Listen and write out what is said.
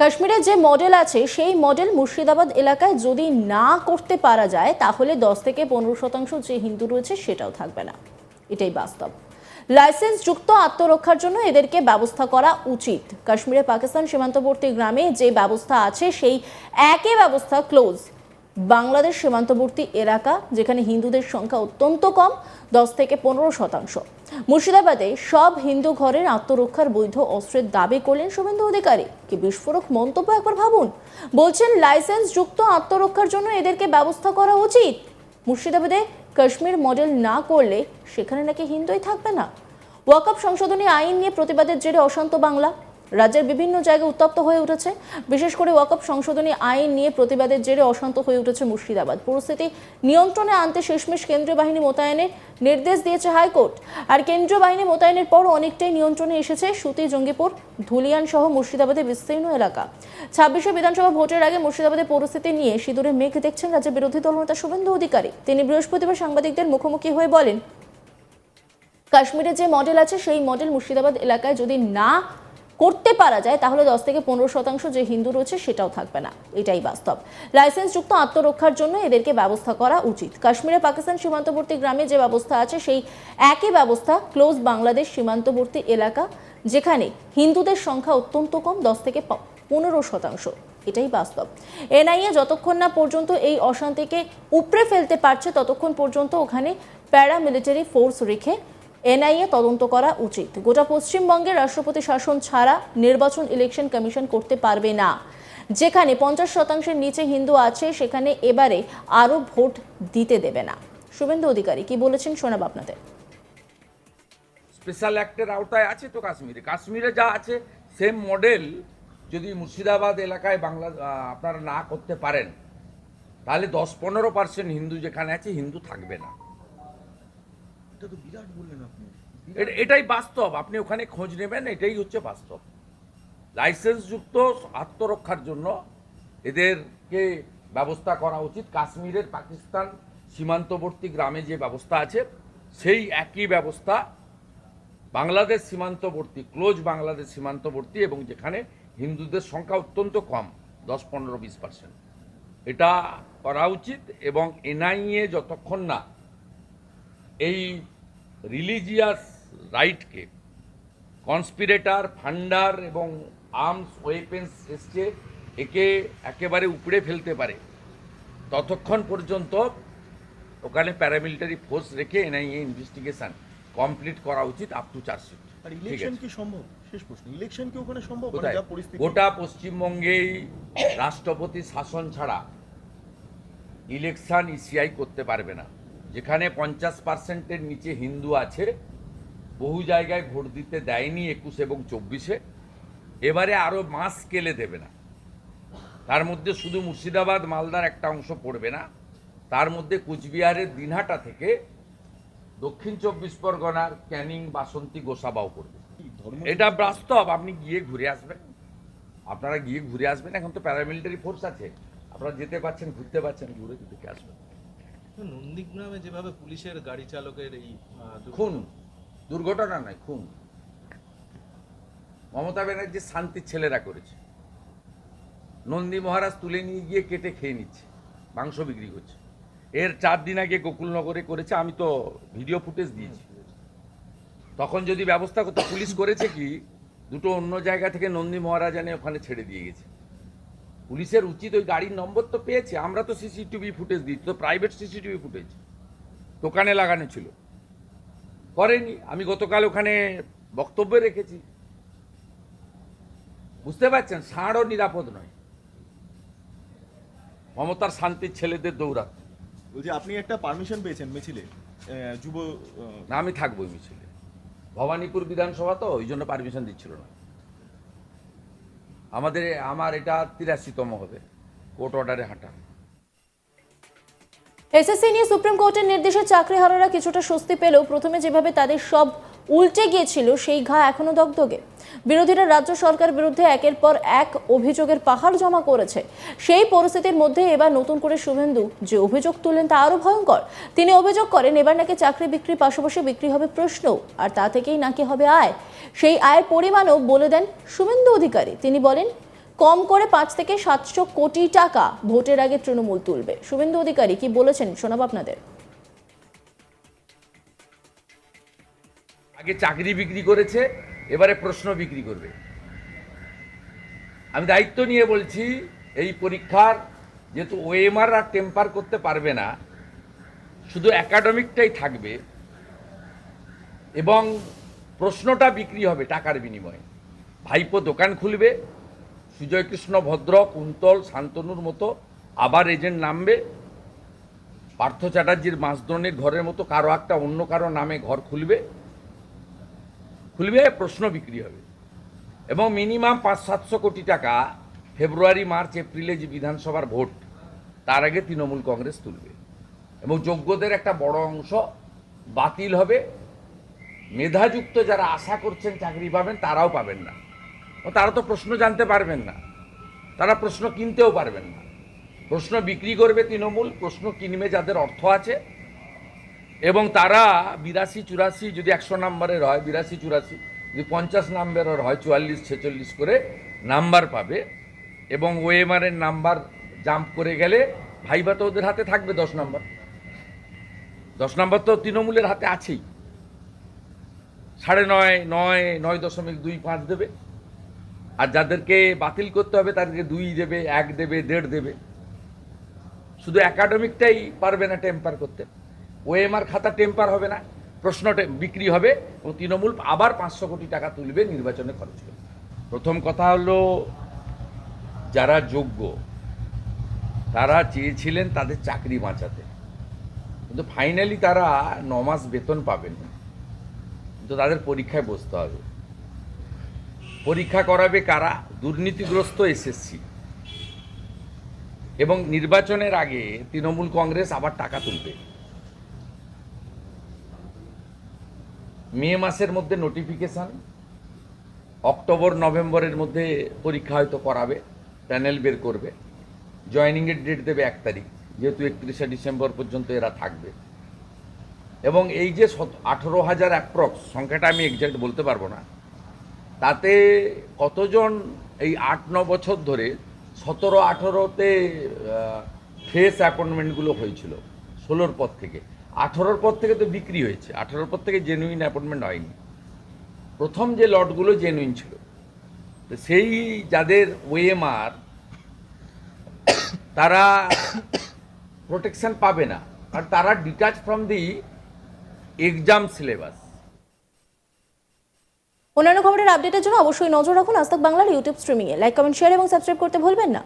কাশ্মীরে যে মডেল আছে, সেই মডেল মুর্শিদাবাদ এলাকায় যদি না করতে পারা যায়, তাহলে দশ থেকে পনেরো শতাংশ যে হিন্দু রয়েছে সেটাও থাকবে না। এটাই বাস্তব। লাইসেন্স যুক্ত আত্মরক্ষার জন্য এদেরকে ব্যবস্থা করা উচিত। কাশ্মীরে পাকিস্তান সীমান্তবর্তী গ্রামে যে ব্যবস্থা আছে, সেই একই ব্যবস্থা ক্লোজ বাংলাদেশ সীমান্তবর্তী এলাকা, যেখানে হিন্দুদের সংখ্যা অত্যন্ত কম, দশ থেকে পনেরো শতাংশ। মুর্শিদাবাদে সব হিন্দু ঘরের আত্মরক্ষার বৈধ অস্ত্রের দাবি করলেন শুভেন্দু অধিকারী। কি বিস্ফোরক মন্তব্য একবার ভাবুন। বলছেন লাইসেন্স যুক্ত আত্মরক্ষার জন্য এদেরকে ব্যবস্থা করা উচিত। মুর্শিদাবাদে কাশ্মীর মডেল না করলে সেখানে নাকি হিন্দুই থাকবে না। ওয়াকআপ সংশোধনী আইন নিয়ে প্রতিবাদের জেরে অশান্ত বাংলা। রাজ্যের বিভিন্ন জায়গায় উত্তপ্ত হয়ে উঠেছে। বিশেষ করে ওয়াকআপ সংশোধনী আইন নিয়ে প্রতিবাদের জেরে অশান্ত হয়ে উঠেছে মুর্শিদাবাদ। পরিস্থিতি নিয়ন্ত্রণে আনতে শেষমেশ কেন্দ্রীয় বাহিনী মোতায়েনের নির্দেশ দিয়েছে হাইকোর্ট। আর কেন্দ্রীয় বাহিনী মোতায়েনের পর অনেকটাই নিয়ন্ত্রণে এসেছে সুতি, জঙ্গিপুর, ধুলিয়ান সহ মুর্শিদাবাদের বিস্তীর্ণ এলাকা। ছাব্বিশে বিধানসভা ভোটের আগে মুর্শিদাবাদের পরিস্থিতি নিয়ে সিঁদুরে মেঘ দেখছেন রাজ্যের বিরোধী দলনেতা শুভেন্দু অধিকারী। তিনি বৃহস্পতিবার সাংবাদিকদের মুখোমুখি হয়ে বলেন, কাশ্মীরে যে মডেল আছে, সেই মডেল মুর্শিদাবাদ এলাকায় যদি না করতে পারা যায়, তাহলে দশ থেকে পনেরো শতাংশ যে হিন্দু রয়েছে সেটাও থাকবে না। এটাই বাস্তব। লাইসেন্সযুক্ত আত্মরক্ষার জন্য এদেরকে ব্যবস্থা করা উচিত। কাশ্মীরে পাকিস্তান সীমান্তবর্তী গ্রামে যে ব্যবস্থা আছে, সেই একই ব্যবস্থা ক্লোজ বাংলাদেশ সীমান্তবর্তী এলাকা, যেখানে হিন্দুদের সংখ্যা অত্যন্ত কম, দশ থেকে পনেরো শতাংশ। এটাই বাস্তব। এনআইএ যতক্ষণ না পর্যন্ত এই অশান্তিকে উপড়ে ফেলতে পারছে, ততক্ষণ পর্যন্ত ওখানে প্যারামিলিটারি ফোর্স রেখে এনআইএ তদন্ত করা উচিত। গোটা পশ্চিমবঙ্গের রাষ্ট্রপতি শাসন ছাড়া নির্বাচন ইলেকশন কমিশন করতে পারবে না। যেখানে পঞ্চাশ শতাংশের নিচে হিন্দু আছে, সেখানে এবারে আরও ভোট দিতে দেবে না। শুভেন্দু অধিকারী, কি বলেছেন শোনাব আপনাদের? স্পেশাল অ্যাক্টের আওতায় আছে তো কাশ্মীরে। কাশ্মীরে যা আছে সেম মডেল যদি মুর্শিদাবাদ এলাকায় বাংলা আপনারা না করতে পারেন, তাহলে দশ পনেরো পার্সেন্ট হিন্দু যেখানে আছে, হিন্দু থাকবে না। এটা এটাই বাস্তব। আপনি ওখানে খোঁজ নেবেন, এটাই হচ্ছে বাস্তব। লাইসেন্সযুক্ত আত্মরক্ষার জন্য এদেরকে ব্যবস্থা করা উচিত। কাশ্মীরের পাকিস্তান সীমান্তবর্তী গ্রামে যে ব্যবস্থা আছে, সেই একই ব্যবস্থা বাংলাদেশ সীমান্তবর্তী, ক্লোজ বাংলাদেশ সীমান্তবর্তী এবং যেখানে হিন্দুদের সংখ্যা অত্যন্ত কম, দশ, পনেরো, বিশ পার্সেন্ট এটা করা উচিত এবং এনআইএ যতক্ষণ না এই রিলিজিয়াস রাইটকে কনস্পিরেটার ফান্ডার এবং আর্মস ওয়েপেন্স এসছে একে একেবারে উপড়ে ফেলতে পারে। ততক্ষণ পর্যন্ত ওখানে প্যারামিলিটারি ফোর্স রেখে এনআইএ ইনভেস্টিগেশন কমপ্লিট করা উচিত আপ টু চার্জশিট আর ইলেকশন কি সম্ভব? শেষ প্রশ্ন ইলেকশন কি ওখানে সম্ভব? মানে পরিস্থিতি। গোটা পশ্চিমবঙ্গেই রাষ্ট্রপতি শাসন ছাড়া ইলেকশন ইসিআই করতে পারবে না। যেখানে পঞ্চাশ পার্সেন্টের নিচে হিন্দু আছে, বহু জায়গায় ভোট দিতে দেয়নি একুশ এবং চব্বিশে। এবারে আরও মাস স্কেলে দেবে না। তার মধ্যে শুধু মুর্শিদাবাদ, মালদার একটা অংশ পড়বে না। তার মধ্যে কুচবিহারের দিনহাটা থেকে দক্ষিণ চব্বিশ পরগনার ক্যানিং, বাসন্তী, গোসাবাও পড়বে। এটা বাস্তব, আপনি গিয়ে ঘুরে আসবেন। আপনারা গিয়ে ঘুরে আসবেন, এখন তো প্যারামিলিটারি ফোর্স আছে। আপনারা যেতে পারছেন, ঘুরতে পারছেন, ঘুরে দেখে আসবেন। নন্দীগ্রামে যেভাবে পুলিশের গাড়ি চালকের এই খুন। দুর্ঘটনা নয় খুন। মমতা ব্যানার্জি শান্তির ছেলেরা করেছে। নন্দী মহারাজ তুলে নিয়ে গিয়ে কেটে খেয়ে নিচ্ছে মাংস বিক্রি করছে। এর চার দিন আগে গোকুলনগরে করেছে আমি তো ভিডিও ফুটেজ দিয়েছি। তখন যদি ব্যবস্থা করতো পুলিশ করেছে কি দুটো অন্য জায়গা থেকে নন্দী মহারাজ এনে ওখানে ছেড়ে দিয়ে গেছে। পুলিশের উচিত ওই গাড়ির নম্বর তো পেয়েছে। আমরা তো সিসিটিভি ফুটেজ দিই তো প্রাইভেট সিসিটিভি ফুটেজ। দোকানে লাগানো ছিল। করেনি। আমি গতকাল ওখানে বক্তব্য রেখেছি। বুঝতে পারছেন? ষাঁড়ও নিরাপদ নয়। মমতার শান্তির ছেলেদের দৌড়াত বলছি আপনি একটা পারমিশন পেয়েছেন মিছিলে। যুব না আমি থাকব মিছিলে। ভবানীপুর বিধানসভা তো ওই জন্য পারমিশন দিচ্ছিল না। আমাদের, আমার এটা তিরাশিতম হবে, কোর্ট অর্ডারে হাঁটা। এসএসসি নিয়ে সুপ্রিম কোর্টের নির্দেশে চাকরিহারারা কিছুটা স্বস্তি পেলেও প্রথমে যেভাবে তাদের সব উল্টে গিয়েছিল, সেই ঘা এখনও দগদগে। বিরোধীরা রাজ্য সরকার বিরুদ্ধে একের পর এক অভিযোগের পাহাড় জমা করেছে। সেই পরিস্থিতির মধ্যে এবার নতুন করে শুভেন্দু যে অভিযোগ তুললেন তা আরও ভয়ঙ্কর। তিনি অভিযোগ করেন, এবার নাকি চাকরি বিক্রির পাশাপাশি বিক্রি হবে প্রশ্ন, আর তা থেকেই নাকি হবে আয়। সেই আয়ের পরিমাণও বলে দেন শুভেন্দু অধিকারী। তিনি বলেন, কম করে পাঁচ থেকে সাতশো কোটি টাকা ভোটের আগে তৃণমূল তুলবে। শুভেন্দু অধিকারী কি বলেছেন শোনাব আপনাদের। আগে চাকরি বিক্রি করেছে এবারে প্রশ্ন বিক্রি করবে। আমি দায়িত্ব নিয়ে বলছি, এই পরীক্ষার যেহেতু ওএমআর আর টেম্পার করতে পারবে না, শুধু একাডেমিকটাই থাকবে এবং প্রশ্নটা বিক্রি হবে টাকার বিনিময়ে। ভাইপো দোকান খুলবে, সুজয়কৃষ্ণ ভদ্র কুন্তল শান্তনুর মতো আবার এজেন্ট নামবে। পার্থ চ্যাটার্জির মাসদনের ঘরের মতো কারও একটা অন্য কারও নামে ঘর খুলবে। খুলবে, প্রশ্ন বিক্রি হবে। এবং মিনিমাম পাঁচ, সাতশো কোটি টাকা ফেব্রুয়ারি, মার্চ, এপ্রিলে যে বিধানসভার ভোট, তার আগে তৃণমূল কংগ্রেস তুলবে। এবং যোগ্যদের একটা বড় অংশ বাতিল হবে। মেধাযুক্ত যারা আশা করছেন চাকরি পাবেন, তারাও পাবেন না। ও তারা তো প্রশ্ন জানতে পারবেন না। তারা প্রশ্ন কিনতেও পারবেন না। প্রশ্ন বিক্রি করবে তৃণমূল, প্রশ্ন কিনবে যাদের অর্থ আছে। এবং তারা বিরাশি চুরাশি যদি একশো নাম্বারের হয়, বিরাশি চুরাশি, যদি পঞ্চাশ নাম্বারের হয়, চুয়াল্লিশ, ছেচল্লিশ করে নাম্বার পাবে এবং ওএমআরের নাম্বার জাম্প করে গেলে ভাইবা তো ওদের হাতে থাকবে দশ নাম্বার। দশ নাম্বার তো তৃণমূলের হাতে আছেই। সাড়ে নয় নয় নয় দশমিক দুই পাঁচ দেবে। আর যাদেরকে বাতিল করতে হবে, তাদেরকে দুই দেবে, এক দেবে, দেড় দেবে। শুধু একাডেমিকটাই পারবে না টেম্পার করতে। ওএমআর খাতা টেম্পার হবে না, প্রশ্নটা, বিক্রি হবে এবং তৃণমূল আবার পাঁচশো কোটি টাকা তুলবে নির্বাচনে খরচ করবে প্রথম কথা হলো, যারা যোগ্য, তারা চেয়েছিলেন তাদের চাকরি বাঁচাতে। কিন্তু ফাইনালি তারা ন মাস বেতন পাবেন কিন্তু তাদের পরীক্ষায় বসতে হবে। পরীক্ষা করাবে কারা? দুর্নীতিগ্রস্ত এসএসসি। এবং নির্বাচনের আগে তৃণমূল কংগ্রেস আবার টাকা তুলবে। মে মাসের মধ্যে নোটিফিকেশন অক্টোবর, নভেম্বরের মধ্যে পরীক্ষা হয়তো করাবে প্যানেল বের করবে। জয়নিংয়ের ডেট দেবে এক তারিখ, যেহেতু একত্রিশে ডিসেম্বর পর্যন্ত এরা থাকবে। এবং এই যে আঠেরো হাজার অ্যাপ্রক্স সংখ্যাটা আমি এক্সাক্ট বলতে পারব না, তাতে কতজন এই আট, ন বছর ধরে সতেরো, আঠেরোতে ফ্রেশ অ্যাপয়েন্টমেন্টগুলো হয়েছিল, ষোলোর পর থেকে। আঠেরোর পর থেকে তো বিক্রি হয়েছে। আঠেরোর পর থেকে জেনুইন অ্যাপয়েন্টমেন্ট হয়নি। প্রথম যে লটগুলো জেনুইন ছিল, তো সেই যাদের ওএমআর, তারা প্রোটেকশন পাবে না। আর তারা detach from the exam syllabus অন্যান্য খবরের আপডেটের জন্য অবশ্যই নজর রাখুন আজ বাংলার ইউটিউব স্ট্রিমিংয়ে লাইক কমেন্ট শেয়ার এবং সাবস্ক্রাইব করতে ভুলবেন না।